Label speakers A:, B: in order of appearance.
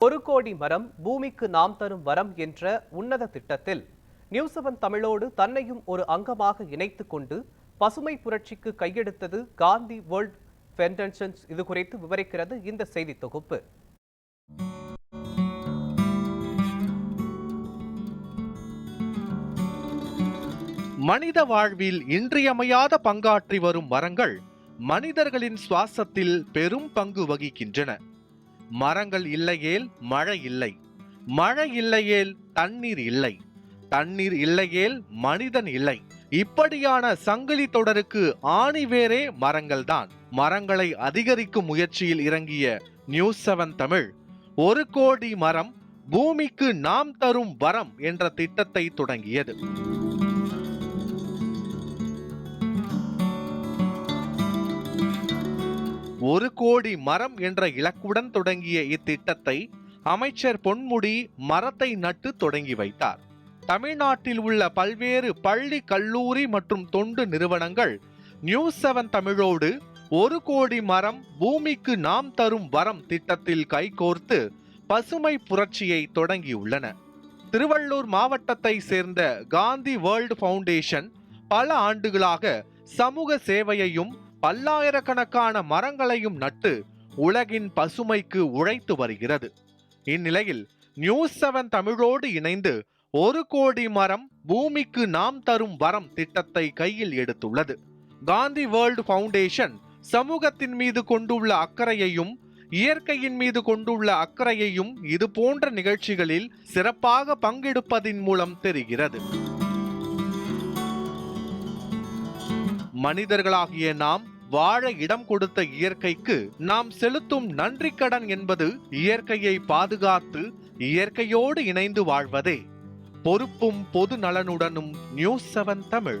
A: ஒரு கோடி மரம் பூமிக்கு நாம் தரும் வரம் என்ற உன்னத திட்டத்தில் நியூஸ் செவன் தமிழோடு தன்னையும் ஒரு அங்கமாக இணைத்து கொண்டு பசுமை புரட்சிக்கு கையெடுத்தது காந்தி வேர்ல்ட் ஃபென்டன்ஷன்ஸ் இது குறித்து விவரிக்கிறது இந்த செய்தி தொகுப்பு.
B: மனித வாழ்வில் இன்றியமையாத பங்காற்றி வரும் மரங்கள் மனிதர்களின் சுவாசத்தில் பெரும் பங்கு வகிக்கின்றன. மரங்கள் இல்லையேல் மழை இல்லை. மழை இல்லையேல் தண்ணீர் இல்லை. தண்ணீர் இல்லையேல் மனிதன் இல்லை. இப்படியான சங்கிலி தொடருக்கு ஆணிவேரே மரங்கள்தான் மரங்களை அதிகரிக்கும் முயற்சியில் இறங்கிய நியூஸ் செவன் தமிழ். ஒரு கோடி மரம் பூமிக்கு நாம் தரும் வரம் என்ற திட்டத்தை தொடங்கியது. ஒரு கோடி மரம் என்ற இலக்குடன் தொடங்கிய இத்திட்டத்தை அமைச்சர் பொன்முடி மரத்தை நட்டு தொடங்கி வைத்தார். தமிழ்நாட்டில் உள்ள பல்வேறு பள்ளி கல்லூரி மற்றும் தொண்டு நிறுவனங்கள் நியூஸ் செவன் தமிழோடு ஒரு கோடி மரம் பூமிக்கு நாம் தரும் வரம் திட்டத்தில் கைகோர்த்து பசுமை புரட்சியை தொடங்கியுள்ளன. திருவள்ளூர் மாவட்டத்தை சேர்ந்த காந்தி வேர்ல்ட் ஃபவுண்டேஷன் பல ஆண்டுகளாக சமூக சேவையையும் பல்லாயிரக்கணக்கான மரங்களையும் நட்டு உலகின் பசுமைக்கு உழைத்து வருகிறது. இந்நிலையில் நியூஸ் செவன் தமிழோடு இணைந்து ஒரு கோடி மரம் பூமிக்கு நாம் தரும் வரம் திட்டத்தை கையில் எடுத்துள்ளது. காந்தி வேர்ல்ட் ஃபவுண்டேஷன் சமூகத்தின் மீது கொண்டுள்ள அக்கறையையும் இயற்கையின் மீது கொண்டுள்ள அக்கறையையும் இது போன்ற நிகழ்ச்சிகளில் சிறப்பாக பங்கெடுப்பதின் மூலம் தெரிகிறது. மனிதர்களாகிய நாம் வாழ இடம் கொடுத்த இயற்கைக்கு நாம் செலுத்தும் நன்றி கடன் என்பது இயற்கையை பாதுகாத்து இயற்கையோடு இணைந்து வாழ்வதே. பொறுப்பும் பொது நலனுடனும் நியூஸ் செவன் தமிழ்.